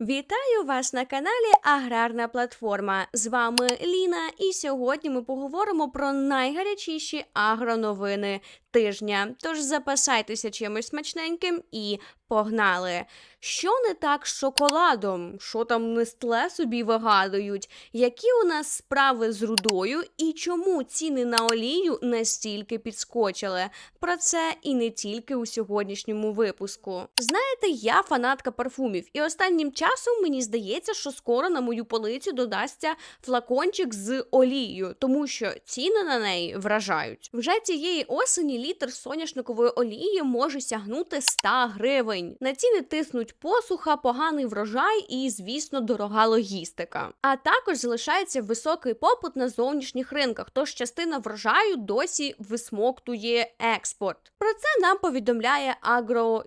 Вітаю вас на каналі Аграрна Платформа. З вами Ліна, і сьогодні ми поговоримо про найгарячіші агроновини тижня. Тож запасайтеся чимось смачненьким і погнали. Що не так з шоколадом? Що там Нестле собі вигадують? Які у нас справи з рудою і чому ціни на олію настільки підскочили? Про це і не тільки у сьогоднішньому випуску. Знаєте, я фанатка парфумів, і останнім часом мені здається, що скоро на мою полицю додасться флакончик з олією, тому що ціни на неї вражають. Вже цієї осені літр соняшникової олії може сягнути 100 гривень. На ціни тиснуть посуха, поганий врожай і, звісно, дорога логістика. А також залишається високий попит на зовнішніх ринках, тож частина врожаю досі висмоктує експорт. Про це нам повідомляє Agro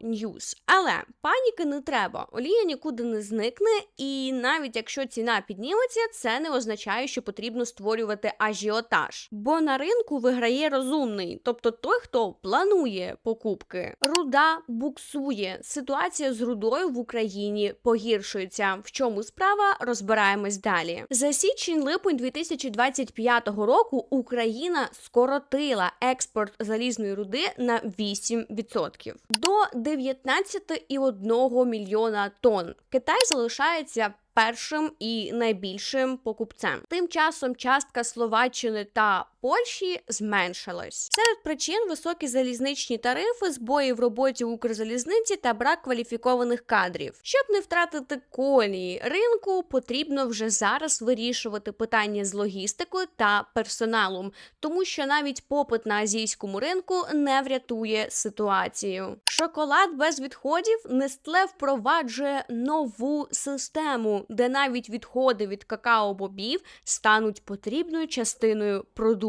Але паніки не треба. Олія нікуди не зникне, і навіть якщо ціна підніметься, це не означає, що потрібно створювати ажіотаж. Бо на ринку виграє розумний, тобто той, хто планує покупки. Руда буксує. Ситуація з рудою в Україні погіршується. В чому справа розбираємось далі. За січень-липень 2025 року Україна скоротила експорт залізної руди на 8% до 19,1 мільйона тонн. Китай залишається першим і найбільшим покупцем. Тим часом частка Словаччини та Польщі зменшилась. Серед причин високі залізничні тарифи, збої в роботі Укрзалізниці та брак кваліфікованих кадрів. Щоб не втратити колії ринку, потрібно вже зараз вирішувати питання з логістикою та персоналом, тому що навіть попит на азійському ринку не врятує ситуацію. Шоколад без відходів Нестле впроваджує нову систему, де навіть відходи від какао-бобів стануть потрібною частиною продукту.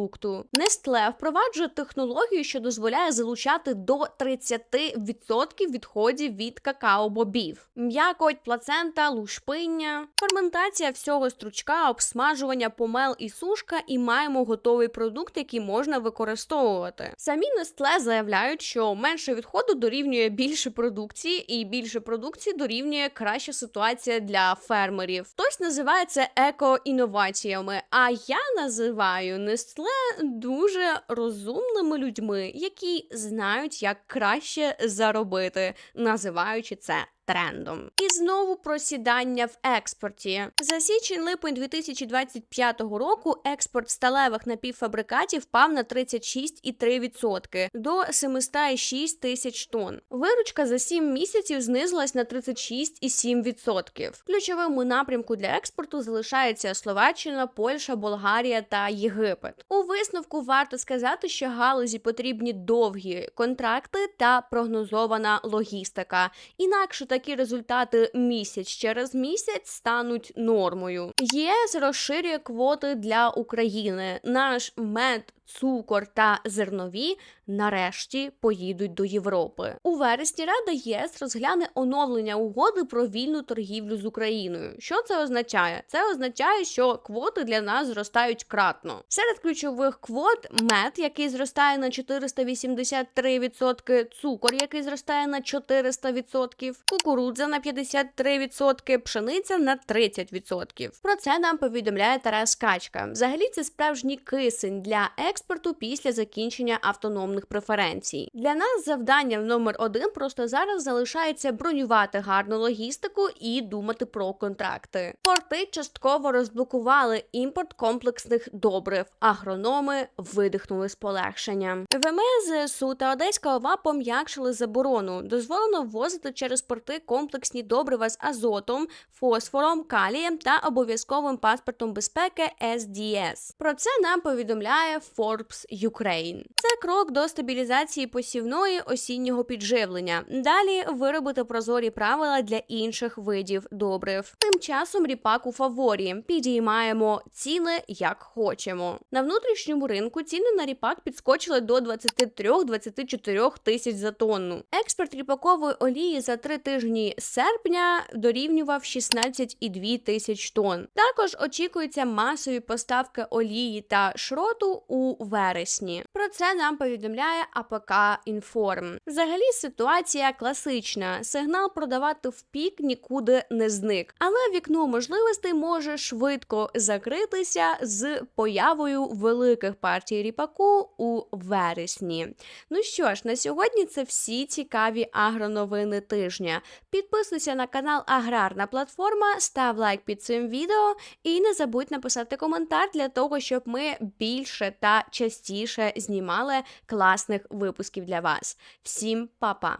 Нестле впроваджує технологію, що дозволяє залучати до 30% відходів від какао-бобів. М'якоть, плацента, лушпиння, ферментація всього стручка, обсмажування, помел і сушка, і маємо готовий продукт, який можна використовувати. Самі Нестле заявляють, що менше відходу дорівнює більше продукції, і більше продукції дорівнює краща ситуація для фермерів. Хтось називає це еко-інноваціями, а я називаю Нестле дуже розумними людьми, які знають, як краще заробити, називаючи це. Трендом і знову просідання в експорті за січень-липень 2025 року. Експорт сталевих напівфабрикатів впав на 36,3% до 706 тисяч тонн. Виручка за 7 місяців знизилась на 36,7%. Ключовим напрямку для експорту залишаються Словаччина, Польща, Болгарія та Єгипет. У висновку варто сказати, що галузі потрібні довгі контракти та прогнозована логістика. Інакше такі результати місяць через місяць стануть нормою. ЄС розширює квоти для України. Наш мед. Цукор та зернові нарешті поїдуть до Європи. У вересні Рада ЄС розгляне оновлення угоди про вільну торгівлю з Україною. Що це означає? Це означає, що квоти для нас зростають кратно. Серед ключових квот мед, який зростає на 483%, цукор, який зростає на 400%, кукурудза на 53%, пшениця на 30%. Про це нам повідомляє Тарас Качка. Взагалі це справжній кисень для експорту експорту після закінчення автономних преференцій. Для нас завданням номер один просто зараз залишається бронювати гарну логістику і думати про контракти. Порти частково розблокували імпорт комплексних добрив. Агрономи видихнули з полегшенням. ВМС ЗСУ та Одеська ОВА пом'якшили заборону. Дозволено ввозити через порти комплексні добрива з азотом, фосфором, калієм та обов'язковим паспортом безпеки SDS. Про це нам повідомляє Forbes Forbes Ukraine. Це крок до стабілізації посівної осіннього підживлення. Далі виробити прозорі правила для інших видів добрив. Тим часом ріпак у фаворі підіймаємо ціни як хочемо. На внутрішньому ринку ціни на ріпак підскочили до 23-24 тисяч за тонну. Експорт ріпакової олії за три тижні серпня дорівнював 16,2 тисяч тонн. Також очікуються масові поставки олії та шроту у вересні. Про це нам повідомляє АПК Інформ. Взагалі ситуація класична. Сигнал продавати в пік нікуди не зник, але вікно можливостей може швидко закритися з появою великих партій ріпаку у вересні. Ну що ж, на сьогодні це всі цікаві агроновини тижня. Підписуйся на канал Аграрна Платформа, став лайк під цим відео і не забудь написати коментар для того, щоб ми більше частіше знімали класних випусків для вас. Всім па-па!